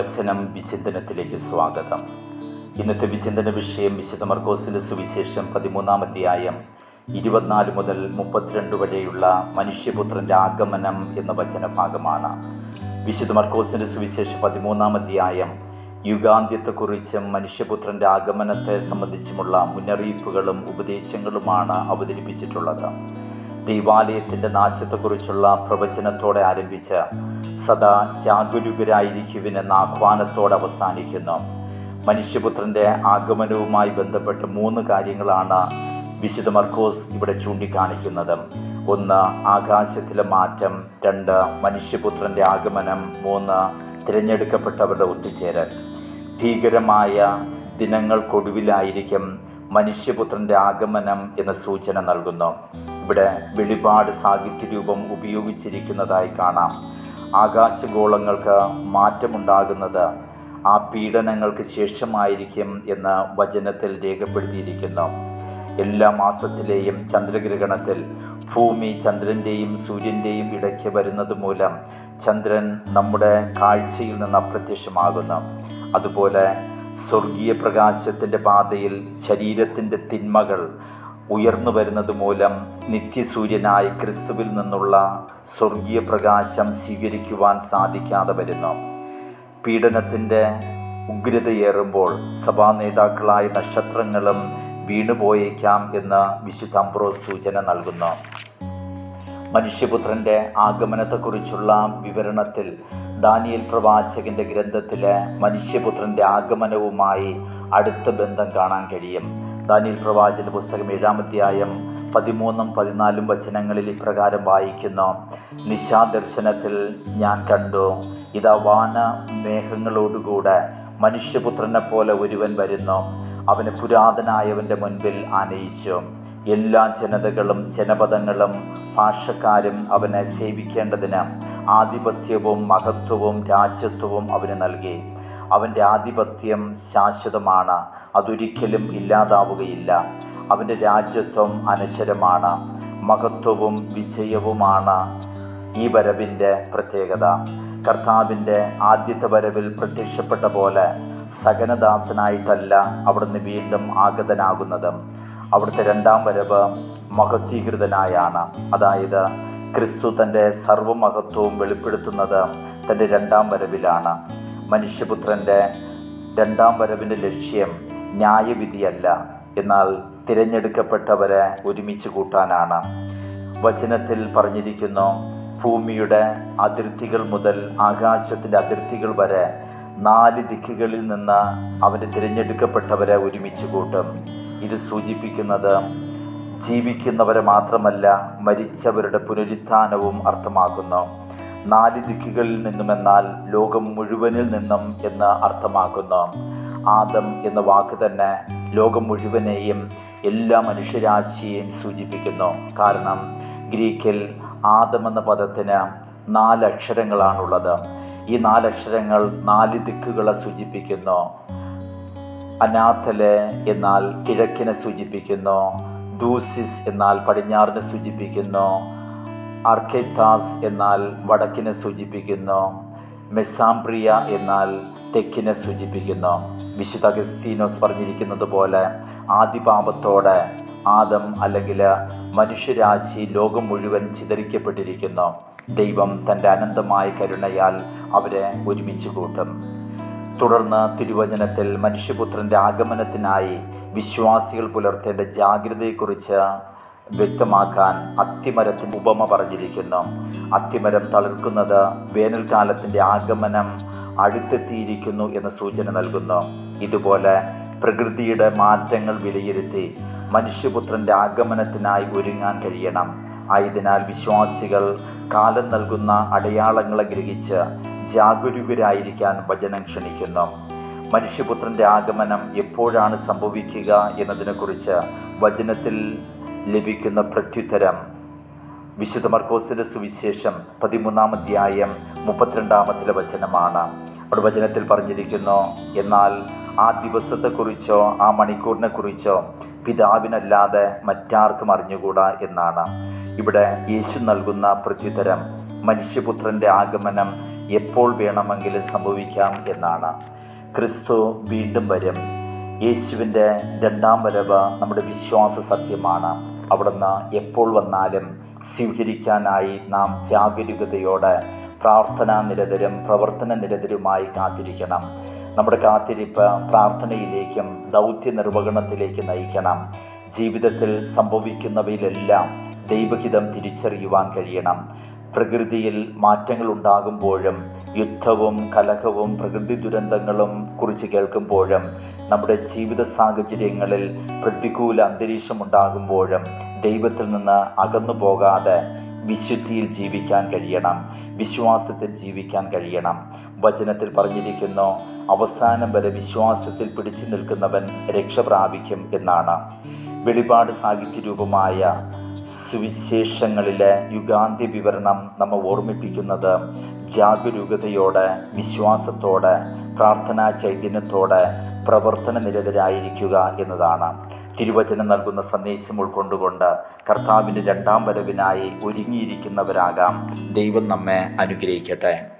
വചനം വിചിന്തനത്തിലേക്ക് സ്വാഗതം. ഇന്നത്തെ വിചിന്തന വിഷയം വിശുദ്ധ മർക്കോസിന്റെ സുവിശേഷം പതിമൂന്നാം അധ്യായം ഇരുപത്തിനാല് മുതൽ മുപ്പത്തിരണ്ട് വരെയുള്ള മനുഷ്യപുത്രന്റെ ആഗമനം എന്ന വചനഭാഗമാണ്. വിശുദ്ധ മർക്കോസിന്റെ സുവിശേഷം പതിമൂന്നാം അധ്യായം യുഗാന്ത്യത്തെക്കുറിച്ചും മനുഷ്യപുത്രന്റെ ആഗമനത്തെ സംബന്ധിച്ചുമുള്ള മുന്നറിയിപ്പുകളും ഉപദേശങ്ങളുമാണ് അവതരിപ്പിച്ചിട്ടുള്ളത്. ദൈവാലയത്തിന്റെ നാശത്തെക്കുറിച്ചുള്ള പ്രവചനത്തോടെ ആരംഭിച്ച് സദാ ജാഗരൂകരായിരിക്കുവിനെന്ന ആഹ്വാനത്തോടെ അവസാനിക്കുന്നു. മനുഷ്യപുത്രന്റെ ആഗമനവുമായി ബന്ധപ്പെട്ട് മൂന്ന് കാര്യങ്ങളാണ് വിശുദ്ധ മർക്കോസ് ഇവിടെ ചൂണ്ടിക്കാണിക്കുന്നത്. ഒന്ന് ആകാശത്തിലെ മാറ്റം. രണ്ട് മനുഷ്യപുത്രന്റെ ആഗമനം. മൂന്ന് തിരഞ്ഞെടുക്കപ്പെട്ടവരുടെ ഒത്തുചേരൽ. ഭീകരമായ ദിനങ്ങൾക്കൊടുവിലായിരിക്കും മനുഷ്യപുത്രന്റെ ആഗമനം എന്ന സൂചന നൽകുന്നു. ഇവിടെ വെളിപാട് സാഹിത്യ രൂപം ഉപയോഗിച്ചിരിക്കുന്നതായി കാണാം. ആകാശഗോളങ്ങൾക്ക് മാറ്റമുണ്ടാകുന്നത് ആ പീഡനങ്ങൾക്ക് ശേഷമായിരിക്കും എന്ന് വചനത്തിൽ രേഖപ്പെടുത്തിയിരിക്കുന്നു. എല്ലാ മാസത്തിലെയും ചന്ദ്രഗ്രഹണത്തിൽ ഭൂമി ചന്ദ്രന്റെയും സൂര്യന്റെയും ഇടയ്ക്ക് വരുന്നത് മൂലം ചന്ദ്രൻ നമ്മുടെ കാഴ്ചയിൽ നിന്ന് അപ്രത്യക്ഷമാകുന്നു. അതുപോലെ സ്വർഗീയ പ്രകാശത്തിന്റെ പാതയിൽ ശരീരത്തിന്റെ തിന്മകൾ ഉയർന്നു വരുന്നത് മൂലം നിത്യസൂര്യനായ ക്രിസ്തുവിൽ നിന്നുള്ള സ്വർഗീയ പ്രകാശം സ്വീകരിക്കുവാൻ സാധിക്കാതെ വരുന്നു. പീഡനത്തിന്റെ ഉഗ്രതയേറുമ്പോൾ സഭാ നേതാക്കളായ നക്ഷത്രങ്ങളും വീണുപോയേക്കാം എന്ന് വിശുദ്ധ അംബ്രോസ് സൂചന നൽകുന്നു. മനുഷ്യപുത്രന്റെ ആഗമനത്തെക്കുറിച്ചുള്ള വിവരണത്തിൽ ദാനിയൽ പ്രവാചകന്റെ ഗ്രന്ഥത്തിലെ മനുഷ്യപുത്രന്റെ ആഗമനവുമായി അടുത്ത ബന്ധം കാണാൻ കഴിയും. ദാനിയൽ പ്രവാചന്റെ പുസ്തകം ഏഴാമധ്യായം പതിമൂന്നും പതിനാലും വചനങ്ങളിൽ ഇപ്രകാരം വായിക്കുന്നു. നിശാദർശനത്തിൽ ഞാൻ കണ്ടു ഇതാ വാന മേഘങ്ങളോടുകൂടെ മനുഷ്യപുത്രനെ പോലെ ഒരുവൻ വരുന്നു. അവന് പുരാതനായവന്റെ മുൻപിൽ ആനയിച്ചു. എല്ലാ ജനതകളും ജനപദങ്ങളും ഭാഷക്കാരും അവനെ സേവിക്കേണ്ടതിന് ആധിപത്യവും മഹത്വവും രാജ്യത്വവും അവന് നൽകി. അവന്റെ ആധിപത്യം ശാശ്വതമാണ് അതൊരിക്കലും ഇല്ലാതാവുകയില്ല. അവന്റെ രാജ്യത്വം അനശ്വരമാണ് മഹത്വവും വിജയവുമാണ് ഈ വരവിന്റെ പ്രത്യേകത. കർത്താവിന്റെ ആദ്യത്തെ വരവിൽ പ്രത്യക്ഷപ്പെട്ട പോലെ സകനദാസനായിട്ടല്ല അവിടുന്ന് വീണ്ടും ആഗതനാകുന്നത്. അവിടുത്തെ രണ്ടാം വരവ് മഹത്വീകൃതനായാണ്. അതായത് ക്രിസ്തു തന്റെ സർവമഹത്വവും വെളിപ്പെടുത്തുന്നത് തന്റെ രണ്ടാം വരവിലാണ്. മനുഷ്യപുത്രന്റെ രണ്ടാം വരവിന്റെ ലക്ഷ്യം ന്യായവിധിയല്ല. എന്നാൽ തിരഞ്ഞെടുക്കപ്പെട്ടവരെ ഒരുമിച്ച് കൂട്ടാനാണ്. വചനത്തിൽ പറഞ്ഞിരിക്കുന്നു ഭൂമിയുടെ അതിർത്തികൾ മുതൽ ആകാശത്തിന്റെ അതിർത്തികൾ വരെ നാല് ദിക്കുകളിൽ നിന്ന് അവന് തിരഞ്ഞെടുക്കപ്പെട്ടവരെ ഒരുമിച്ച് കൂട്ടും. ഇത് സൂചിപ്പിക്കുന്നത് ജീവിക്കുന്നവരെ മാത്രമല്ല മരിച്ചവരുടെ പുനരുത്ഥാനവും അർത്ഥമാക്കുന്നു. നാല് ദിക്കുകളിൽ നിന്നുമെന്നാൽ ലോകം മുഴുവനിൽ നിന്നും എന്ന് അർത്ഥമാക്കുന്നു. ആദം എന്ന വാക്ക് തന്നെ ലോകം മുഴുവനെയും എല്ലാ മനുഷ്യരാശിയെയും സൂചിപ്പിക്കുന്നു. കാരണം ഗ്രീക്കിൽ ആദം എന്ന പദത്തിന് നാലക്ഷരങ്ങളാണുള്ളത് ഈ നാലക്ഷരങ്ങൾ നാല് ദിക്കുകളെ സൂചിപ്പിക്കുന്നു. അനാഥലെ എന്നാൽ കിഴക്കിനെ സൂചിപ്പിക്കുന്നു. ദൂസിസ് എന്നാൽ പടിഞ്ഞാറിനെ സൂചിപ്പിക്കുന്നു. അർക്കേത്താസ് എന്നാൽ വടക്കിനെ സൂചിപ്പിക്കുന്നു. മെസാംബ്രിയ എന്നാൽ തെക്കിനെ സൂചിപ്പിക്കുന്നു. വിശുദ്ധ അഗസ്തീനോസ് പറഞ്ഞിരിക്കുന്നത് പോലെ ആദിപാപത്തോടെ ആദം അല്ലെങ്കിൽ മനുഷ്യരാശി ലോകം മുഴുവൻ ചിതറിക്കപ്പെട്ടിരിക്കുന്നു. ദൈവം തന്റെ അനന്തമായ കരുണയാൽ അവരെ ഒരുമിച്ച് കൂട്ടും. തുടർന്ന് തിരുവചനത്തിൽ മനുഷ്യപുത്രന്റെ ആഗമനത്തിനായി വിശ്വാസികൾ പുലർത്തേണ്ട ജാഗ്രതയെക്കുറിച്ച് വ്യക്തമാക്കാൻ അത്തിമരത്തിന് ഉപമ പറഞ്ഞിരിക്കുന്നു. അത്തിമരം തളിർക്കുന്നത് വേനൽക്കാലത്തിന്റെ ആഗമനം അടുത്തെത്തിയിരിക്കുന്നു എന്ന സൂചന നൽകുന്നു. ഇതുപോലെ പ്രകൃതിയുടെ മാറ്റങ്ങൾ വിലയിരുത്തി മനുഷ്യപുത്രന്റെ ആഗമനത്തിനായി ഒരുങ്ങാൻ കഴിയണം. ആയതിനാൽ വിശ്വാസികൾ കാലം നൽകുന്ന അടയാളങ്ങളെ ഗ്രഹിച്ച് ജാഗരൂകരായിരിക്കാൻ വചനം ക്ഷണിക്കുന്നു. മനുഷ്യപുത്രന്റെ ആഗമനം എപ്പോഴാണ് സംഭവിക്കുക എന്നതിനെക്കുറിച്ച് വചനത്തിൽ ലഭിക്കുന്ന പ്രത്യുത്തരം. വിശുദ്ധ മർക്കോസിന്റെ സുവിശേഷം പതിമൂന്നാം അധ്യായം മുപ്പത്തിരണ്ടാമത്തിലെ വചനമാണ്. അവിടെ വചനത്തിൽ പറഞ്ഞിരിക്കുന്നു എന്നാൽ ആ ദിവസത്തെക്കുറിച്ചോ ആ മണിക്കൂറിനെക്കുറിച്ചോ പിതാവിനല്ലാതെ മറ്റാർക്കും അറിഞ്ഞുകൂടാ എന്നാണ്. ഇവിടെ യേശു നൽകുന്ന പ്രത്യുത്തരം മനുഷ്യപുത്രന്റെ ആഗമനം എപ്പോൾ വേണമെങ്കിലും സംഭവിക്കാം എന്നാണ്. ക്രിസ്തു വീണ്ടും വരും. യേശുവിന്റെ രണ്ടാം വരവ് നമ്മുടെ വിശ്വാസ സത്യമാണ്. അവിടുന്ന് എപ്പോൾ വന്നാലും സ്വീകരിക്കാനായി നാം ജാഗരൂകതയോടെ പ്രാർത്ഥനാ നിരതരും പ്രവർത്തന നിരതരുമായി കാത്തിരിക്കണം. നമ്മുടെ കാത്തിരിപ്പ് പ്രാർത്ഥനയിലേക്കും ദൗത്യ നിർവഹണത്തിലേക്ക് നയിക്കണം. ജീവിതത്തിൽ സംഭവിക്കുന്നവയിലെല്ലാം ദൈവഹിതം തിരിച്ചറിയുവാൻ കഴിയണം. പ്രകൃതിയിൽ മാറ്റങ്ങൾ ഉണ്ടാകുമ്പോഴും യുദ്ധവും കലഹവും പ്രകൃതി ദുരന്തങ്ങളും കുറിച്ച് കേൾക്കുമ്പോഴും നമ്മുടെ ജീവിത സാഹചര്യങ്ങളിൽ പ്രതികൂല അന്തരീക്ഷം ഉണ്ടാകുമ്പോഴും ദൈവത്തിൽ നിന്ന് അകന്നു പോകാതെ വിശുദ്ധിയിൽ ജീവിക്കാൻ കഴിയണം വിശ്വാസത്തിൽ ജീവിക്കാൻ കഴിയണം. വചനത്തിൽ പറഞ്ഞിരിക്കുന്നു അവസാനം വരെ വിശ്വാസത്തിൽ പിടിച്ചു നിൽക്കുന്നവൻ രക്ഷ പ്രാപിക്കും എന്നാണ്. വെളിപാട് സാഹിത്യരൂപമായ സുവിശേഷങ്ങളിലെ യുഗാന്ത്യ വിവരണം നമ്മെ ഓർമ്മിപ്പിക്കുന്നത് ജാഗരൂകതയോടെ വിശ്വാസത്തോടെ പ്രാർത്ഥനാ ചൈതന്യത്തോടെ പ്രവർത്തന നിരതരായിരിക്കുക എന്നതാണ്. തിരുവചനം നൽകുന്ന സന്ദേശം ഉൾക്കൊണ്ടുകൊണ്ട് കർത്താവിന്റെ രണ്ടാം വരവിനായി ഒരുങ്ങിയിരിക്കുന്നവരാകാം ദൈവം നമ്മെ അനുഗ്രഹിക്കട്ടെ.